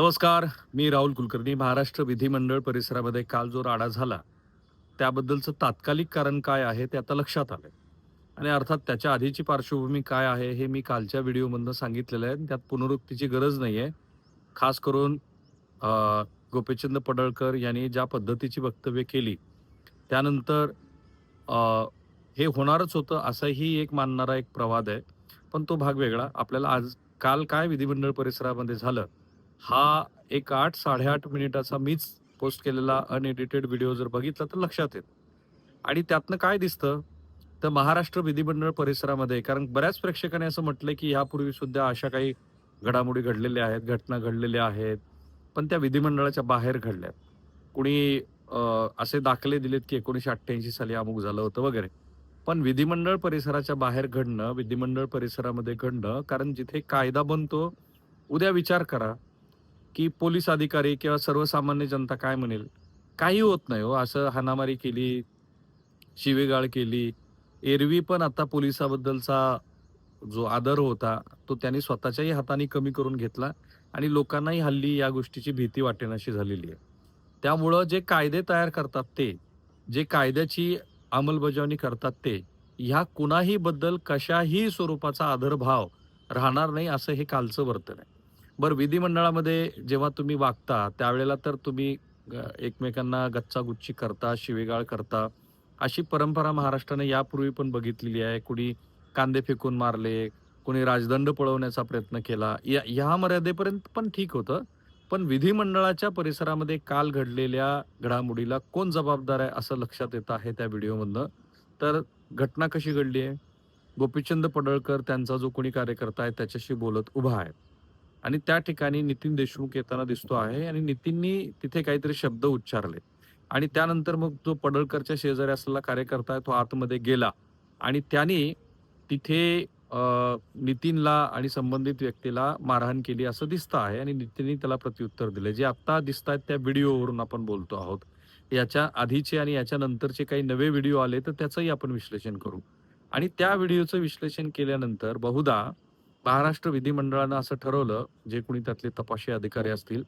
नमस्कार मी राहुल कुलकर्णी. महाराष्ट्र विधिमंडळ परिसरामध्ये काल जो राडा झाला त्याबद्दलचं तात्कालिक कारण काय आहे ते आता लक्षात आलं आणि अर्थात त्याच्या आधीची पार्श्वभूमी काय आहे हे मी कालच्या व्हिडिओमधनं सांगितलेलं आहे. त्यात पुनरुक्तीची गरज नाही आहे खास करून गोपीचंद पडळकर यांनी ज्या पद्धतीची वक्तव्य केली त्यानंतर हे होणारच होतं असंही एक मानणारा एक प्रवाद आहे. पण तो भाग वेगळा. आपल्याला आज काल काय विधिमंडळ परिसरामध्ये झालं हा एक आठ साडेआठ मिनिटाचा मीच पोस्ट केलेला अनएडिटेड व्हिडिओ जर बघितला तर लक्षात येत आणि त्यातनं काय दिसतं? तर महाराष्ट्र विधिमंडळ परिसरामध्ये कारण बऱ्याच प्रेक्षकांनी असं म्हटलंय की यापूर्वी सुद्धा अशा काही घडामोडी घडलेल्या आहेत घटना घडलेल्या आहेत पण त्या विधिमंडळाच्या बाहेर घडल्यात. कुणी असे दाखले दिलेत की एकोणीशे अठ्ठ्याऐंशी साली अमुक झालं होतं वगैरे. पण विधिमंडळ परिसराच्या बाहेर घडणं विधिमंडळ परिसरामध्ये घडणं कारण जिथे कायदा बनतो उद्या विचार करा. की पोलीस अधिकारी किंवा सर्वसामान्य जनता काय म्हणेल? काही होत नाही हो. असं हाणामारी केली शिवेगाळ केली. एरवी पण आता पोलिसाबद्दलचा जो आदर होता तो त्यांनी स्वतःच्याही हाताने कमी करून घेतला आणि लोकांनाही हल्ली या गोष्टीची भीती वाटेनाशी झालेली आहे. त्यामुळं जे कायदे तयार करतात ते जे कायद्याची अंमलबजावणी करतात ते ह्या कुणाही बद्दल कशाही स्वरूपाचा आदरभाव राहणार नाही असं हे कालचं वर्तन आहे. बरं विधिमंडळामध्ये जेव्हा तुम्ही वागता त्यावेळेला तर तुम्ही एकमेकांना गच्चागुच्ची करता शिवेगाळ करता. अशी परंपरा महाराष्ट्राने यापूर्वी पण बघितलेली आहे. कुणी कांदे फेकून मारले कुणी राजदंड पळवण्याचा प्रयत्न केला. या ह्या मर्यादेपर्यंत पण ठीक होतं. पण विधिमंडळाच्या परिसरामध्ये काल घडलेल्या घडामोडीला कोण जबाबदार आहे असं लक्षात येत आहे त्या व्हिडिओमधनं? तर घटना कशी घडली आहे? गोपीचंद पडळकर त्यांचा जो कोणी कार्यकर्ता आहे त्याच्याशी बोलत उभा आहे. आणि त्या ठिकाणी नितीन देशमुख येताना दिसतो आहे आणि नितीननी तिथे काहीतरी शब्द उच्चारले. आणि त्यानंतर मग जो पडळकरच्या शेजारी असलेला कार्यकर्ता आहे तो आतमध्ये गेला. आणि त्याने तिथे नितीनला आणि संबंधित व्यक्तीला मारहाण केली असं दिसतं आहे आणि नितीनने त्याला प्रत्युत्तर दिले. जे आत्ता दिसत आहेत त्या व्हिडिओवरून आपण बोलतो आहोत. याच्या आधीचे आणि याच्या नंतरचे काही नवे व्हिडिओ आले तर त्याचंही आपण विश्लेषण करू. आणि त्या व्हिडिओचं विश्लेषण केल्यानंतर बहुधा महाराष्ट्र विधिमंडळानं असं ठरवलं जे कोणी त्यातले तपाशी अधिकारी असतील.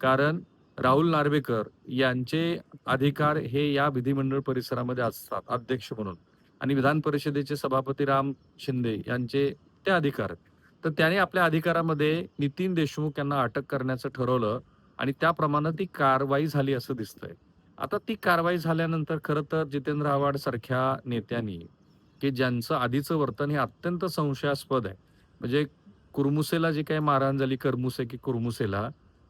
कारण राहुल नार्वेकर यांचे अधिकार हे या विधिमंडळ परिसरामध्ये असतात अध्यक्ष म्हणून. आणि विधान परिषदेचे सभापती राम शिंदे यांचे ते अधिकार तर त्याने आपल्या अधिकारामध्ये नितीन देशमुख यांना अटक करण्याचं ठरवलं आणि त्याप्रमाणे ती कारवाई झाली असं दिसतंय. आता ती कारवाई झाल्यानंतर खरं तर जितेंद्र आव्हाड सारख्या नेत्यांनी की ज्यांचं आधीचं वर्तन हे अत्यंत संशयास्पद आहे म्हणजे कुरमुसेला जी काही मारहाण झाली करमुसे की कुरमुसेला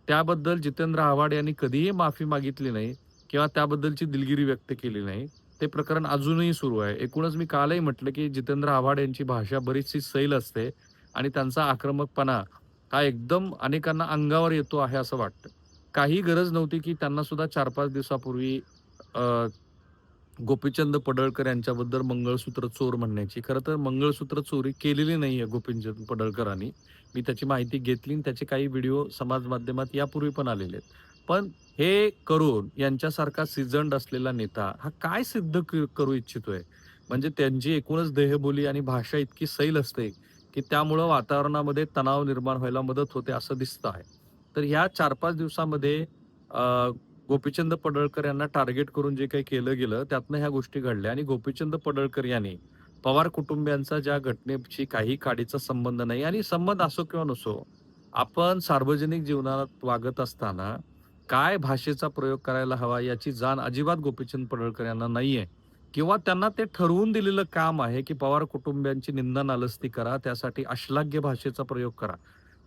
त्याबद्दल जितेंद्र आव्हाड यांनी कधीही माफी मागितली नाही किंवा त्याबद्दलची दिलगिरी व्यक्त केली नाही. ते प्रकरण अजूनही सुरू आहे. एकूणच मी कालही म्हटलं की जितेंद्र आव्हाड यांची भाषा बरीचशी सैल असते आणि त्यांचा आक्रमकपणा हा एकदम अनेकांना अंगावर येतो आहे असं वाटतं. काही गरज नव्हती की त्यांना सुद्धा चार पाच दिवसापूर्वी गोपीचंद पडळकर यांच्याबद्दल मंगळसूत्र चोर म्हणण्याची. खरं तर मंगळसूत्र चोरी केलेली नाही आहे गोपीचंद पडळकरांनी. मी त्याची माहिती घेतली आणि त्याचे काही व्हिडिओ समाज माध्यमात यापूर्वी पण आलेले आहेत. पण हे करून यांच्यासारखा सिजंड असलेला नेता हा काय सिद्ध क- करू इच्छितोय? म्हणजे त्यांची एकूणच देहबोली आणि भाषा इतकी सैल असते की त्यामुळं वातावरणामध्ये तणाव निर्माण व्हायला मदत होते असं दिसतं आहे. तर ह्या चार पाच दिवसामध्ये गोपीचंद पडळकर यांना टार्गेट करून जे काही केलं गेलं त्यातनं ह्या गोष्टी घडल्या. आणि गोपीचंद पडळकर यांनी पवार कुटुंबियांचा ज्या घटनेशी काही काडीचा संबंध नाही आणि संबंध असो किंवा नसो आपण सार्वजनिक जीवनात वागत असताना काय भाषेचा प्रयोग करायला हवा याची जाण अजिबात गोपीचंद पडळकर यांना नाहीये. किंवा त्यांना ते ठरवून दिलेलं काम आहे की पवार कुटुंबियांची निंदा नालस्ती करा त्यासाठी अश्लाघ्य भाषेचा प्रयोग करा.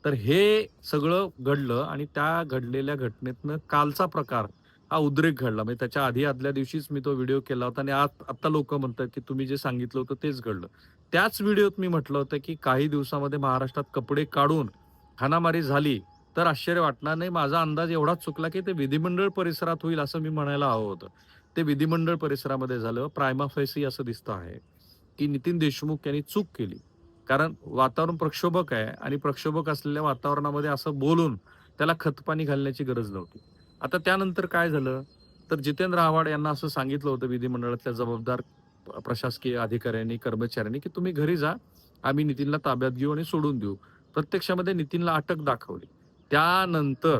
तर हे सगळं घडलं आणि त्या घडलेल्या घटनेतनं कालचा प्रकार हा उद्रेक घडला. म्हणजे त्याच्या आधी आदल्या दिवशीच मी तो व्हिडिओ केला होता आणि आज आता लोक म्हणतात की तुम्ही जे सांगितलं होतं तेच घडलं. त्याच व्हिडिओत मी म्हटलं होतं की काही दिवसामध्ये महाराष्ट्रात कपडे काढून हाणामारी झाली तर आश्चर्य वाटणार नाही. माझा अंदाज एवढाच चुकला की ते विधिमंडळ परिसरात होईल असं मी म्हणायला हवं होतं. ते विधिमंडळ परिसरामध्ये झालं. प्रायमाफेसी असं दिसतं आहे की नितीन देशमुख यांनी चूक केली. कारण वातावरण प्रक्षोभक आहे आणि प्रक्षोभक असलेल्या वातावरणामध्ये असं बोलून त्याला खतपाणी घालण्याची गरज नव्हती. आता त्यानंतर काय झालं? तर जितेंद्र आव्हाड यांना असं सांगितलं होतं विधिमंडळातल्या जबाबदार प्रशासकीय अधिकाऱ्यांनी कर्मचाऱ्यांनी की तुम्ही घरी जा आम्ही नितीनला ताब्यात घेऊ आणि सोडून देऊ. प्रत्यक्षामध्ये नितीनला अटक दाखवली. त्यानंतर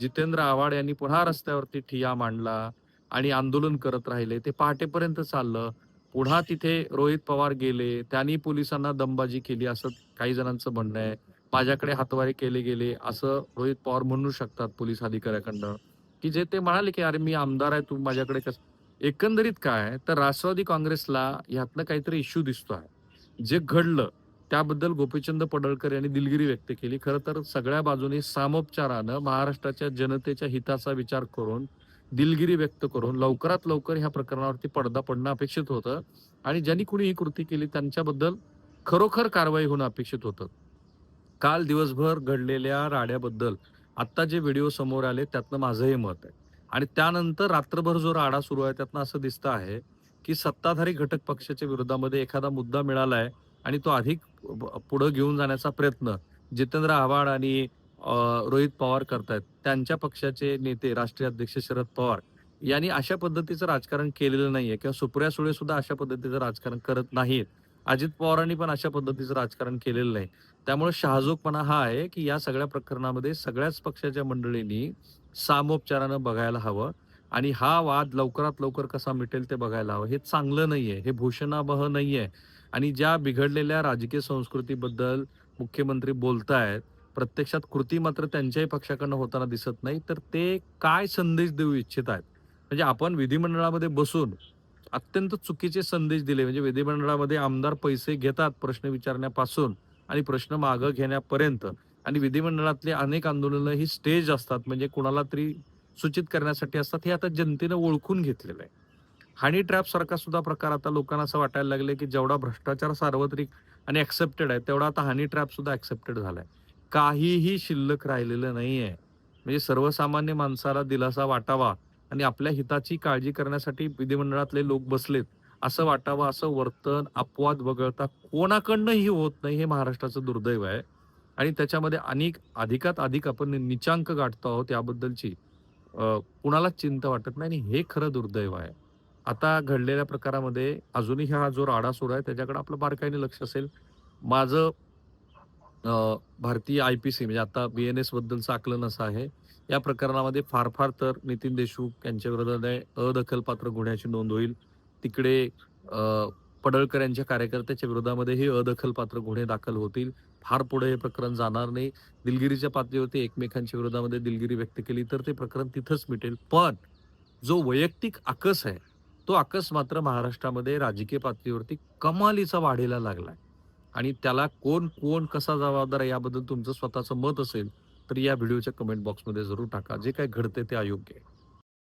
जितेंद्र आव्हाड यांनी पुन्हा रस्त्यावरती ठिया मांडला आणि आंदोलन करत राहिले. ते पहाटेपर्यंत चाललं. पुन्हा तिथे रोहित पवार गेले त्यांनी पोलिसांना दमबाजी केली असं काही जणांचं म्हणणं आहे. माझ्याकडे हातवारे केले गेले असं रोहित पवार म्हणू शकतात पोलीस अधिकाऱ्याकडनं. की जे ते म्हणाले की अरे मी आमदार आहे तू माझ्याकडे कस एकंदरीत काय तर राष्ट्रवादी काँग्रेसला ह्यातनं काहीतरी इश्यू दिसतो आहे. जे घडलं त्याबद्दल गोपीचंद पडळकर यांनी दिलगिरी व्यक्त केली. खरं तर सगळ्या बाजूने सामोपचारानं महाराष्ट्राच्या जनतेच्या हिताचा विचार करून दिलगिरी व्यक्त करून लवकरात लवकर ह्या प्रकरणावरती पडदा पडणं अपेक्षित होतं. आणि ज्यांनी कुणी ही कृती केली त्यांच्याबद्दल खरोखर कारवाई होणं अपेक्षित होतं. काल दिवसभर घडलेल्या राड्याबद्दल आत्ता जे व्हिडिओ समोर आले त्यातनं माझंही मत आहे. आणि त्यानंतर रात्रभर जो राडा सुरू आहे त्यातनं असं दिसतं आहे की सत्ताधारी घटक पक्षाच्या विरोधामध्ये एखादा मुद्दा मिळाला आहे आणि तो अधिक पुढं घेऊन जाण्याचा प्रयत्न जितेंद्र आव्हाड आणि रोहित पवार करतायत. त्यांच्या पक्षाचे नेते राष्ट्रीय अध्यक्ष शरद पवार यांनी अशा पद्धतीचं राजकारण केलेलं नाहीये किंवा सुप्रिया सुळे सुद्धा अशा पद्धतीचं राजकारण करत नाहीत अजित पवारांनी पण अशा पद्धतीचं राजकारण केलेलं नाही. त्यामुळे शहाजोगपणा हा आहे की या सगळ्या प्रकरणामध्ये सगळ्याच पक्षाच्या मंडळींनी सामोपचारानं बघायला हवं आणि हा वाद लवकरात लवकर कसा मिटेल ते बघायला हवं. हे चांगलं नाहीये. हे भूषणाबह नाहीये. आणि ज्या बिघडलेल्या राजकीय संस्कृतीबद्दल मुख्यमंत्री बोलतायत प्रत्यक्षात कृती मात्र त्यांच्याही पक्षाकडनं होताना दिसत नाही. तर ते काय संदेश देऊ इच्छित आहेत? म्हणजे आपण विधिमंडळामध्ये बसून अत्यंत चुकीचे संदेश दिले. म्हणजे विधिमंडळामध्ये आमदार पैसे घेतात प्रश्न विचारण्यापासून आणि प्रश्न मागं घेण्यापर्यंत. आणि विधिमंडळातले अनेक आंदोलनं ही स्टेज असतात. म्हणजे कुणाला तरी सूचित करण्यासाठी असतात. हे आता जनतेनं ओळखून घेतलेलं आहे. हनी ट्रॅप सारखा सुद्धा प्रकार आता लोकांना असं वाटायला लागले की जेवढा भ्रष्टाचार सार्वत्रिक आणि ऍक्सेप्टेड आहे तेवढा आता हनी ट्रॅप सुद्धा ऍक्सेप्टेड झालाय. काहीही शिल्लक राहिलेलं नाही आहे म्हणजे सर्वसामान्य माणसाला दिलासा वाटावा आणि आपल्या हिताची काळजी करण्यासाठी विधिमंडळातले लोक बसलेत असं वाटावं असं वर्तन अपवाद वगळता कोणाकडनंही होत नाही हे महाराष्ट्राचं दुर्दैव आहे. आणि त्याच्यामध्ये अनेक अधिकात अधिक आपण निचांक गाठतो आहोत याबद्दलची कुणालाच चिंता वाटत नाही आणि हे खरं दुर्दैव आहे. आता घडलेल्या प्रकारामध्ये अजूनही हा जो राडा सुरू आहे त्याच्याकडे आपलं बारकाईने लक्ष असेल. माझं भारतीय आय पी सी म्हणजे आता बी एन एस बद्दलचं आकलन असं आहे. या प्रकरणामध्ये फार फार तर नितीन देशमुख यांच्या विरोधात अदखलपात्र गुन्ह्याची नोंद होईल. तिकडे पडळकर यांच्या कार्यकर्त्याच्या विरोधामध्ये हे अदखलपात्र गुन्हे दाखल होतील. फार पुढे हे प्रकरण जाणार नाही. दिलगिरीच्या पातळीवरती एकमेकांच्या विरोधामध्ये दिलगिरी व्यक्त केली तर ते प्रकरण तिथंच मिटेल. पण जो वैयक्तिक आकस आहे तो आकस मात्र महाराष्ट्रामध्ये राजकीय पातळीवरती कमालीचा वाढीला लागलाय. आणि त्याला कोण कोण कसा जबाबदार आहे याबद्दल तुमचं स्वतःचं मत असेल तर या व्हिडिओच्या कमेंट बॉक्समध्ये जरूर टाका. जे काही घडते ते अयोग्य आहे.